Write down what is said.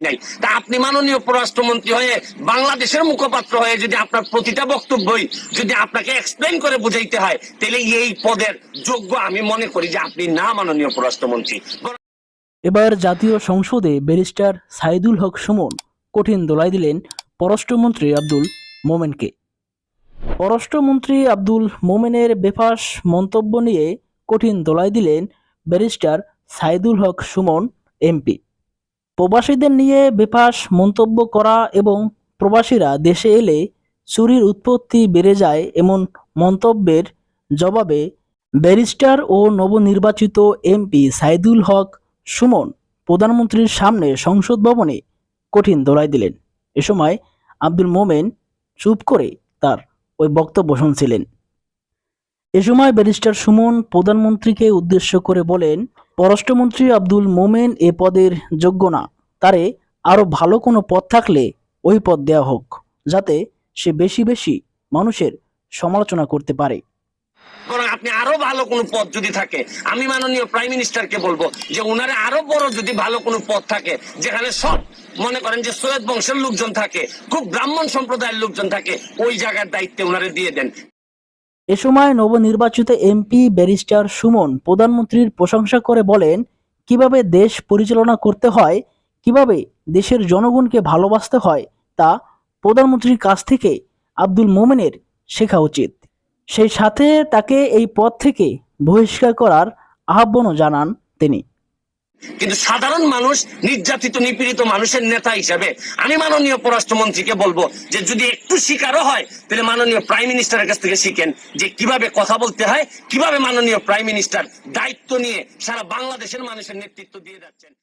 নাই। তা আপনি মাননীয় পররাষ্ট্রমন্ত্রী হয়ে বাংলাদেশের মুখপাত্র হয়ে যদি আপনার প্রতিটা বক্তব্যই যদি আপনাকে এক্সপ্লেন করে বুঝাইতে হয়, তাহলে এই পদের যোগ্য আমি মনে করি যে আপনি না, মাননীয় পররাষ্ট্রমন্ত্রী। এবার জাতীয় সংসদে ব্যারিস্টার সাইদুল হক সুমন কঠিন দোলাই দিলেন পররাষ্ট্রমন্ত্রী আব্দুল মোমেনকে। পররাষ্ট্রমন্ত্রী আব্দুল মোমেনের বেফাস মন্তব্য নিয়ে কঠিন দোলাই দিলেন ব্যারিস্টার সাইদুল হক সুমন এমপি। প্রবাসীদের নিয়ে বেফাস মন্তব্য করা এবং প্রবাসীরা দেশে এলে চুরির উৎপত্তি বেড়ে যায় এমন মন্তব্যের জবাবে ব্যারিস্টার ও নবনির্বাচিত এমপি সাইদুল হক সুমন প্রধানমন্ত্রীর সামনে সংসদ ভবনে কঠিন দোলাই দিলেন। এ সময় আব্দুল মোমেন চুপ করে তার ওই বক্তব্য শুনছিলেন। এ সময় ব্যারিস্টার সুমন প্রধানমন্ত্রীকে উদ্দেশ্য করে বলেন, পররাষ্ট্রমন্ত্রী আব্দুল মোমেন এ পদের যোগ্য না। তারে আরও ভালো কোনো পদ থাকলে ওই পদ দেওয়া হোক, যাতে সে বেশি বেশি মানুষের সমালোচনা করতে পারে। আপনি আরও ভালো কোনো পদ যদি থাকে, আমি মাননীয় প্রাইম মিনিস্টারকে বলব যে উনারে আরও বড় যদি ভালো কোনো পদ থাকে, যেখানে সব মনে করেন যে সৈয়দ বংশের লোকজন থাকে, খুব ব্রাহ্মণ সম্প্রদায়ের লোকজন থাকে, ওই জায়গার দায়িত্বে উনারে দিয়ে দেন। এ সময় নবনির্বাচিত এমপি ব্যারিস্টার সুমন প্রধানমন্ত্রীর প্রশংসা করে বলেন, কীভাবে দেশ পরিচালনা করতে হয়, কীভাবে দেশের জনগণকে ভালোবাসতে হয়, তা প্রধানমন্ত্রীর কাছ থেকে আব্দুল মোমেনের শেখা উচিত। সেই সাথে তাকে এই পদ থেকে বহিষ্কার করার আহ্বানও জানান তিনি। কিন্তু সাধারণ মানুষ, নির্যাতিত, নিপীড়িত মানুষের নেতা হিসেবে আমি মাননীয় পররাষ্ট্রমন্ত্রীকে বলব যে যদি একটু শিকারও হয়, তাহলে মাননীয় প্রাইম মিনিস্টারের কাছ থেকে শিখেন যে কীভাবে কথা বলতে হয়, কীভাবে মাননীয় প্রাইম মিনিস্টার দায়িত্ব নিয়ে সারা বাংলাদেশের মানুষের নেতৃত্ব দিয়ে যাচ্ছেন।